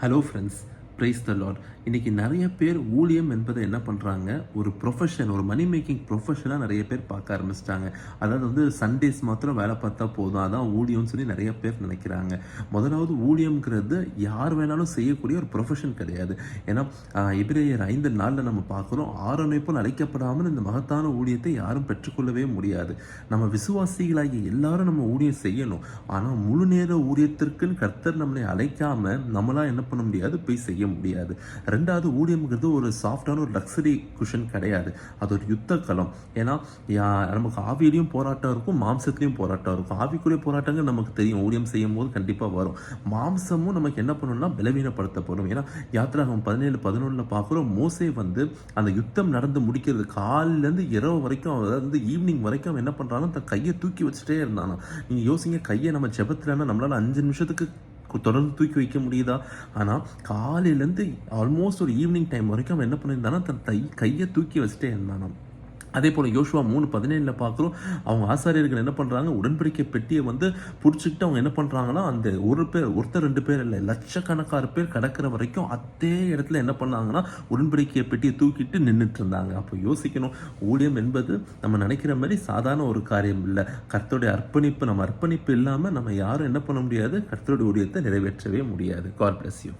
Hello friends, praise the Lord இன்றைக்கி நிறைய பேர் ஊழியம் என்பதை என்ன பண்ணுறாங்க ஒரு ப்ரொஃபஷன் ஒரு மணி மேக்கிங் ப்ரொஃபஷனாக நிறைய பேர் பார்க்க ஆரம்பிச்சிட்டாங்க. அதாவது வந்து சண்டேஸ் மாத்திரம் வேலை பார்த்தா போதும். அதான் ஊழியம்னு சொல்லி நிறைய பேர் நினைக்கிறாங்க. முதலாவது ஊழியம்ங்கிறது யார் வேணாலும் செய்யக்கூடிய ஒரு ப்ரொஃபஷன் கிடையாது. ஏன்னா ஆஹ், எபிரேயர் ஐந்து நாளில் நம்ம பார்க்குறோம் ஆரணைப்பும் அழைக்கப்படாமல் இந்த மகத்தான ஊழியத்தை யாரும் பெற்றுக்கொள்ளவே முடியாது. நம்ம விசுவாசிகளாகிய எல்லாரும் நம்ம ஊழியம் செய்யணும். ஆனால் முழு நேர ஊழியத்திற்குன்னு கர்த்தர் நம்மளை அழைக்காமல் நம்மளால் என்ன பண்ண முடியாது? போய் செய்ய முடியாது. ரெண்டாவது ஊழியம்ங்கிறது ஒரு சாஃப்டான ஒரு லக்ஸரி குஷன் கிடையாது. அது ஒரு யுத்த களம். ஏன்னா யா- நமக்கு ஆவியிலையும் போராட்டம் இருக்கும் மாம்சத்துலேயும் போராட்டம் இருக்கும். ஆவிக்குரிய போராட்டங்கள் நமக்கு தெரியும். ஊழியம் செய்யும் போது கண்டிப்பாக வரும். மாம்சமும் நமக்கு என்ன பண்ணணும்னா பலவீனப்படுத்தப்படும். ஏன்னா யாத்திராகம் பதினேழு பதினொன்றில் பார்க்குறோம் மோசே வந்து அந்த யுத்தம் நடந்து முடிக்கிறது காலிலேருந்து இரவு வரைக்கும் அதாவது வந்து ஈவினிங் வரைக்கும் அவன் என்ன பண்ணுறானோ தன் கையை தூக்கி வச்சுட்டே இருந்தானா நீங்கள் யோசிங்க கையை நம்ம ஜெபத்துலன்னா நம்மளால் அஞ்சு நிமிஷத்துக்கு தொடர்ந்து தூக்கி வைக்க முடியுதா? ஆனால் காலையிலேருந்து ஆல்மோஸ்ட் ஒரு ஈவினிங் டைம் வரைக்கும் அவன் என்ன பண்ணியிருந்தானா தன் தை கையை தூக்கி வச்சுட்டே இருந்தானாம். அதே போல் யோசுவா மூணு பதினேழில் பார்க்குறோம். அவங்க ஆசாரியர்கள் என்ன பண்ணுறாங்க உடன்படிக்கை பெட்டியை வந்து பிடிச்சிக்கிட்டு அவங்க என்ன பண்ணுறாங்கன்னா அந்த ஒரு பேர் ஒருத்தர் ரெண்டு பேர் இல்லை லட்சக்கணக்கான பேர் கடக்கிற வரைக்கும் அதே இடத்துல என்ன பண்ணாங்கன்னா உடன்படிக்கை பெட்டியை தூக்கிட்டு நின்றுட்டு இருந்தாங்க. அப்போ யோசிக்கணும். ஊழியம் என்பது நம்ம நினைக்கிற மாதிரி சாதாரண ஒரு காரியம் இல்லை. கர்த்தருடைய அர்ப்பணிப்பு நம்ம அர்ப்பணிப்பு இல்லாமல் நம்ம யாரும் என்ன பண்ண முடியாது? கர்த்தருடைய ஊழியத்தை நிறைவேற்றவே முடியாது. God you